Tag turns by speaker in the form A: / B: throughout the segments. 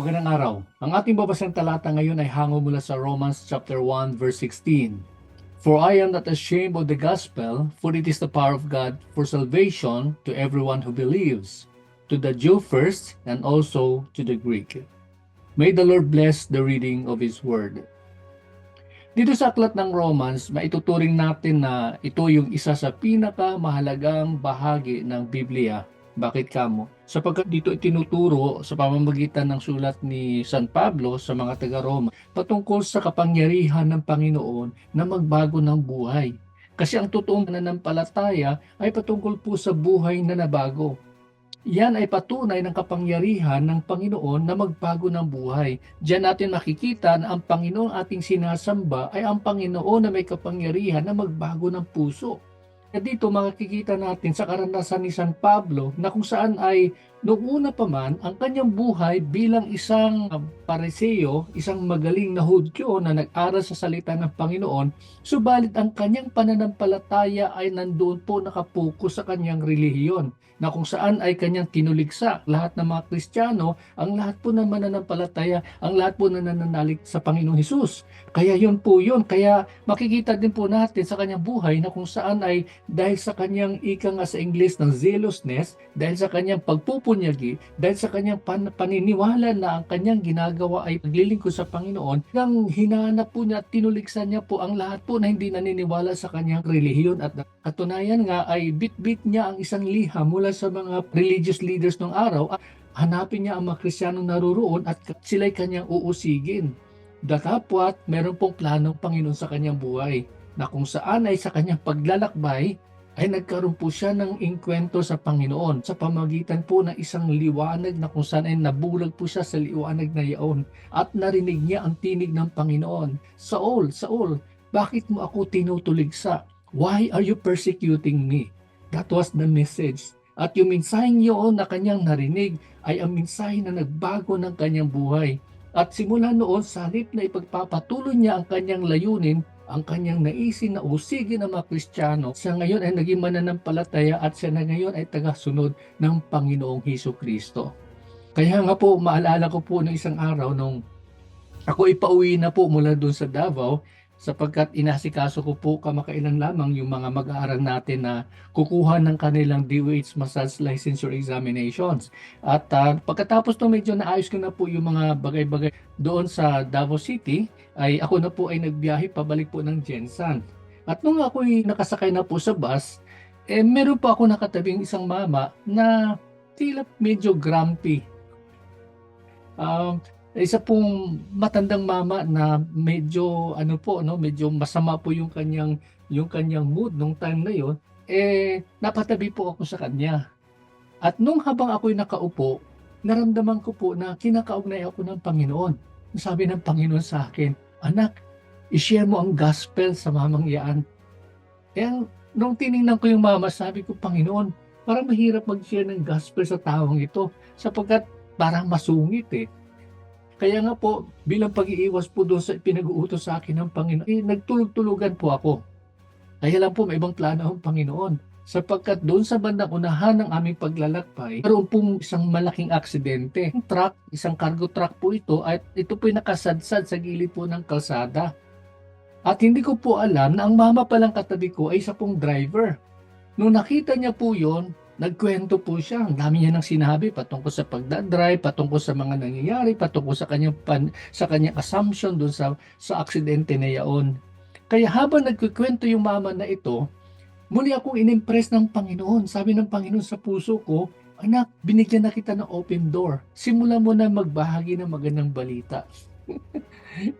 A: Magandang araw. Ang ating babasang talata ngayon ay hango mula sa Romans chapter 1 verse 16. For I am not ashamed of the gospel, for it is the power of God for salvation to everyone who believes, to the Jew first and also to the Greek. May the Lord bless the reading of His Word. Dito sa aklat ng Romans, maituturing natin na ito yung isa sa pinakamahalagang bahagi ng Biblia. Bakit kamo? Sapagkat dito itinuturo sa pamamagitan ng sulat ni San Pablo sa mga taga-Roma patungkol sa kapangyarihan ng Panginoon na magbago ng buhay. Kasi ang totoong nananampalataya ay patungkol po sa buhay na nabago. Yan ay patunay ng kapangyarihan ng Panginoon na magbago ng buhay. Diyan natin makikita na ang Panginoon ating sinasamba ay ang Panginoon na may kapangyarihan na magbago ng puso. At dito makikita natin sa karanasan ni San Pablo na kung saan ay noong una pa man ang kanyang buhay bilang isang pariseo, isang magaling na hudyo na nag-aral sa salita ng Panginoon, subalit ang kanyang pananampalataya ay nandoon po nakapokus sa kanyang relihiyon na kung saan ay kanyang tinuligsa lahat ng mga Kristiyano, ang lahat po ng mananampalataya, ang lahat po na nananalig sa Panginoong Hesus. Kaya yun po yun. Kaya makikita din po natin sa kanyang buhay na kung saan ay dahil sa kanyang ika nga sa English ng zealousness, dahil sa kanyang pagpupunyagi, dahil sa kanyang pan- paniniwala na ang kanyang ginagawa ay paglilingkod sa Panginoon, nang hinanap po niya at tinuligsan niya po ang lahat po na hindi naniniwala sa kanyang relihiyon at katunayan nga ay bit-bit niya ang isang liha mula sa mga religious leaders ng araw at hanapin niya ang mga Kristiyanong naruroon at sila'y kanyang uusigin. Datapwat, meron pong planong Panginoon sa kanyang buhay na kung saan ay sa kanyang paglalakbay ay nagkaroon po siya ng inkwento sa Panginoon sa pamagitan po ng isang liwanag na kung saan ay nabulag po siya sa liwanag na yaon at narinig niya ang tinig ng Panginoon. Saul, Saul, bakit mo ako tinutuligsa? Why are you persecuting me? That was the message. At yung mensaheng yun na kanyang narinig ay ang mensahe na nagbago ng kanyang buhay. At simula noon, sa halip na ipagpapatuloy niya ang kanyang layunin, ang kanyang naisin na usigin ng mga Kristiyano, siya ngayon ay naging mananampalataya at siya na ngayon ay tagasunod ng Panginoong Heso Kristo. Kaya nga po, maalala ko po ng isang araw nung ako ipauwi na po mula doon sa Davao sapagkat inasikaso ko po kamakailan lamang yung mga mag-aaral natin na kukuha ng kanilang DOH Massage Licensure Examinations. At ah, pagkatapos to medyo naayos ko na po yung mga bagay-bagay doon sa Davao City, ay ako na po ay nagbiyahe pabalik po ng Jensan. At nung ako ay nakasakay na po sa bus, eh meron pa ako nakatabing isang mama na tila medyo grumpy. Um, isa pong matandang mama na medyo ano po no medyo masama po yung kanyang yung kanyang mood nung time na yon eh napatabi po ako sa kanya. At nung habang ako'y nakaupo naramdaman ko po na kinakaugnay ako ng Panginoon. Sabi ng Panginoon sa akin anak i-share mo ang gospel sa mamang iyan. Kaya nung tiningnan ko yung mama sabi ko Panginoon parang mahirap mag-share ng gospel sa taong ito sapagkat parang masungit eh kaya nga po, bilang pag-iiwas po doon sa pinag-uutos sa akin ng Panginoon, eh, nagtulog-tulugan po ako. Kaya lang po, may ibang plano ang Panginoon. Sapagkat doon sa bandang unahan ng aming paglalakbay, meron pong isang malaking aksidente. Ang truck, isang cargo truck po ito, at ito po nakasadsad sa gilid po ng kalsada. At hindi ko po alam na ang mama palang katabi ko ay isa pong driver. Nung nakita niya po yon, nagkwento po siya. Ang dami niya nang sinabi patungkol sa pagdadrive, patungkol sa mga nangyayari, patungkol sa kanyang pan, sa kanyang assumption doon sa sa aksidente na yaon. Kaya habang nagkukwento yung mama na ito, muli akong inimpress ng Panginoon. Sabi ng Panginoon sa puso ko, Anak, binigyan na kita ng open door. Simula mo na magbahagi ng magandang balita.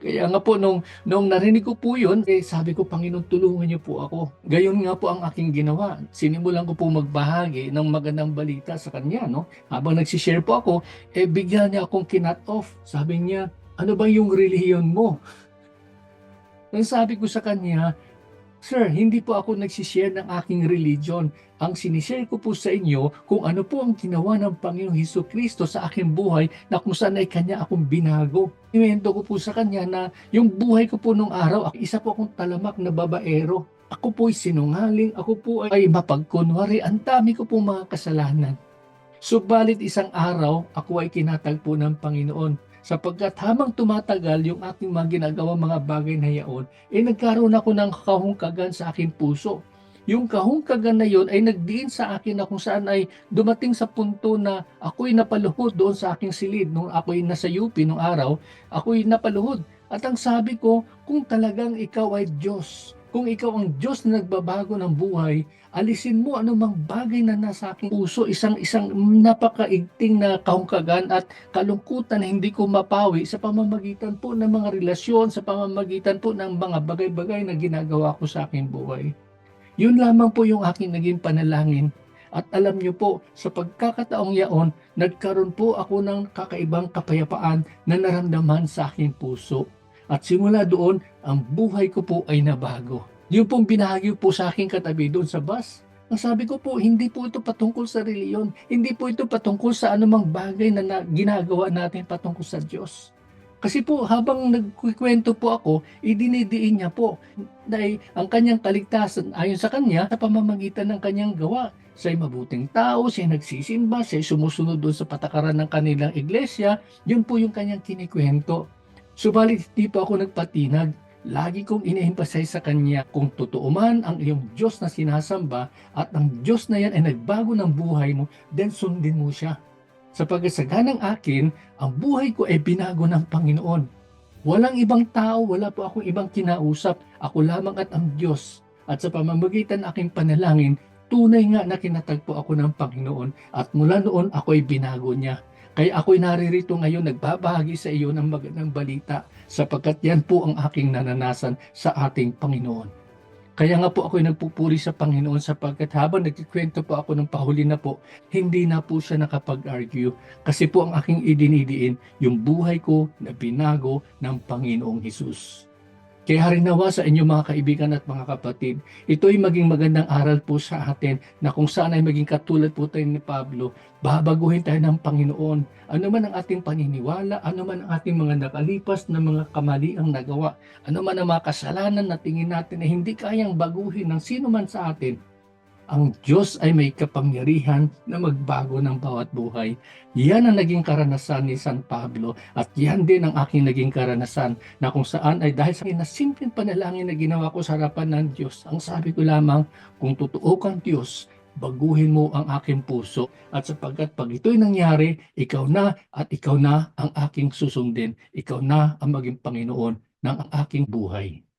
A: Kaya nga po, nung, nung narinig ko po yun, eh, sabi ko, Panginoon, tulungan niyo po ako. Gayon nga po ang aking ginawa. Sinimulan ko po magbahagi ng magandang balita sa kanya. No? Habang nagsishare po ako, eh, bigla niya akong kinat off. Sabi niya, ano ba yung relihiyon mo? Nang sabi ko sa kanya, Sir, hindi po ako nagsishare ng aking religion. Ang sinishare ko po sa inyo kung ano po ang ginawa ng Panginoong Heso Kristo sa aking buhay na kung saan ay Kanya akong binago. Iwento ko po sa Kanya na yung buhay ko po nung araw, isa po akong talamak na babaero. Ako po ay sinungaling, ako po ay mapagkunwari, ang dami ko po mga kasalanan. Subalit isang araw, ako ay kinatagpo ng Panginoon. Sapagkat habang tumatagal yung aking mga ginagawa mga bagay na yaon, eh nagkaroon ako ng kahungkagan sa aking puso. Yung kahungkagan na yon ay nagdiin sa akin na kung saan ay dumating sa punto na ako'y napaluhod doon sa aking silid nung ako'y nasa UP nung araw, ako'y napaluhod. At ang sabi ko, kung talagang ikaw ay Diyos, kung ikaw ang Diyos na nagbabago ng buhay, alisin mo anumang bagay na nasa aking puso, isang isang napakaigting na kahungkagan at kalungkutan na hindi ko mapawi sa pamamagitan po ng mga relasyon, sa pamamagitan po ng mga bagay-bagay na ginagawa ko sa aking buhay. Yun lamang po yung aking naging panalangin. At alam niyo po, sa pagkakataong yaon, nagkaroon po ako ng kakaibang kapayapaan na naramdaman sa aking puso. At simula doon, ang buhay ko po ay nabago. Yung pong binahagi po sa aking katabi doon sa bus, ang sabi ko po, hindi po ito patungkol sa reliyon. Hindi po ito patungkol sa anumang bagay na, na ginagawa natin patungkol sa Diyos. Kasi po, habang nagkikwento po ako, idinidiin niya po dahil ang kanyang kaligtasan ayon sa kanya sa pamamagitan ng kanyang gawa. Siya'y mabuting tao, siya'y nagsisimba, siya'y sumusunod doon sa patakaran ng kanilang iglesia. Yun po yung kanyang kinikwento. Subalit di po ako nagpatinag. Lagi kong ine-emphasize sa kanya kung totoo man ang iyong Diyos na sinasamba at ang Diyos na yan ay nagbago ng buhay mo, then sundin mo siya. Sa ganang akin, ang buhay ko ay binago ng Panginoon. Walang ibang tao, wala po akong ibang kinausap. Ako lamang at ang Diyos. At sa pamamagitan ng aking panalangin, tunay nga na kinatagpo ako ng Panginoon at mula noon ako ay binago niya. Kaya ako'y naririto ngayon nagbabahagi sa iyo ng magandang balita sapagkat yan po ang aking nananasan sa ating Panginoon. Kaya nga po ako'y nagpupuri sa Panginoon sapagkat habang nagkikwento po ako ng pahuli na po, hindi na po siya nakapag-argue kasi po ang aking idinidiin yung buhay ko na binago ng Panginoong Hesus. Kaya harinawa sa inyo mga kaibigan at mga kapatid, ito ay maging magandang aral po sa atin na kung saan ay maging katulad po tayo ni Pablo, babaguhin tayo ng Panginoon. Ano man ang ating paniniwala, ano man ang ating mga nakalipas na mga kamaliang nagawa, ano man ang mga kasalanan na tingin natin na hindi kayang baguhin ng sino man sa atin, ang Diyos ay may kapangyarihan na magbago ng bawat buhay. Yan ang naging karanasan ni San Pablo at yan din ang aking naging karanasan na kung saan ay dahil sa na simpleng panalangin na ginawa ko sa harapan ng Diyos, ang sabi ko lamang, kung totoo kang Diyos, baguhin mo ang aking puso at sapagkat pag ito'y nangyari, ikaw na at ikaw na ang aking susundin. Ikaw na ang maging Panginoon ng aking buhay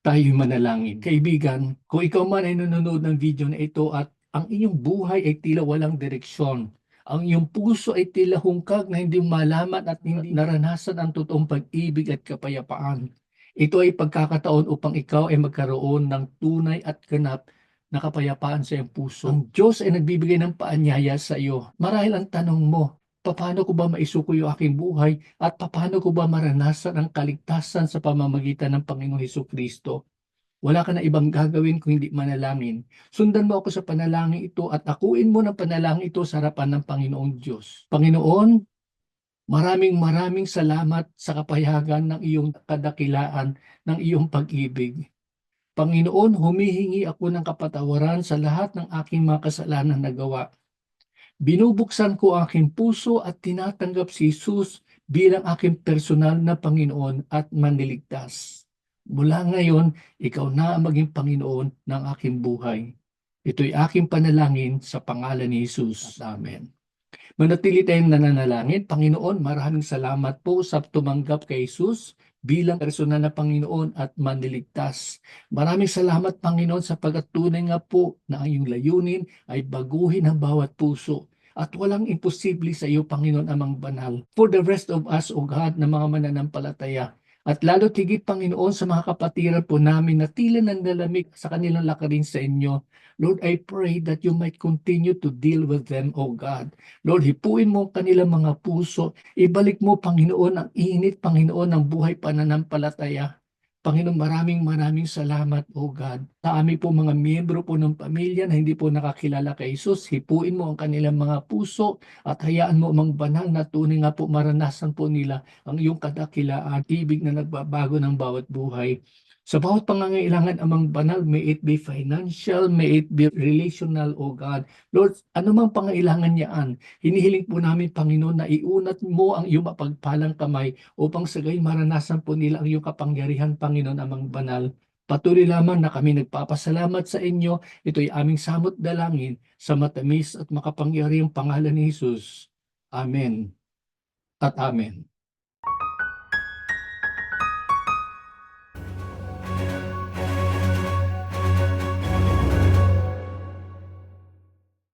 A: tayo'y manalangin. Kaibigan, kung ikaw man ay nanonood ng video na ito at ang inyong buhay ay tila walang direksyon, ang iyong puso ay tila hungkag na hindi malaman at hindi naranasan ang totoong pag-ibig at kapayapaan. Ito ay pagkakataon upang ikaw ay magkaroon ng tunay at ganap na kapayapaan sa iyong puso. Ang Diyos ay nagbibigay ng paanyaya sa iyo. Marahil ang tanong mo, paano ko ba maisuko yung aking buhay at paano ko ba maranasan ang kaligtasan sa pamamagitan ng Panginoong Heso Kristo. Wala ka na ibang gagawin kung hindi manalangin. Sundan mo ako sa panalangin ito at akuin mo ng panalangin ito sa harapan ng Panginoong Diyos. Panginoon, maraming maraming salamat sa kapayagan ng iyong kadakilaan, ng iyong pag-ibig. Panginoon, humihingi ako ng kapatawaran sa lahat ng aking mga kasalanan na gawa Binubuksan ko aking puso at tinatanggap si Jesus bilang aking personal na Panginoon at manliligtas. Mula ngayon, ikaw na ang maging Panginoon ng aking buhay. Ito'y aking panalangin sa pangalan ni Jesus. Amen. Manatili tayong nananalangin. Panginoon, maraming salamat po sa tumanggap kay Jesus bilang personal na Panginoon at manliligtas. Maraming salamat Panginoon sa pagkatunay nga po na ang iyong layunin ay baguhin ang bawat puso at walang imposible sa iyo, Panginoon amang banal. For the rest of us, O God, na mga mananampalataya, at lalo tigit, Panginoon, sa mga kapatiran po namin na tila nanlalamig sa kanilang lakarin sa inyo. Lord, I pray that you might continue to deal with them, O God. Lord, hipuin mo kanilang mga puso. Ibalik mo, Panginoon, ang init, Panginoon, ng buhay pananampalataya. Panginoon, maraming maraming salamat, O God. Sa amin po mga miyembro po ng pamilya na hindi po nakakilala kay Jesus, hipuin mo ang kanilang mga puso at hayaan mo mang banal na tunay nga po maranasan po nila ang iyong kadakilaan, ibig na nagbabago ng bawat buhay. Sa bawat pangangailangan amang banal, may it be financial, may it be relational, O God. Lord, anumang pangailangan niyaan, hinihiling po namin, Panginoon, na iunat mo ang iyong mapagpalang kamay upang sa gayon maranasan po nila ang iyong kapangyarihan, Panginoon, amang banal. Patuloy lamang na kami nagpapasalamat sa inyo. Ito'y aming samot dalangin sa matamis at makapangyarihang pangalan ni Jesus. Amen at Amen.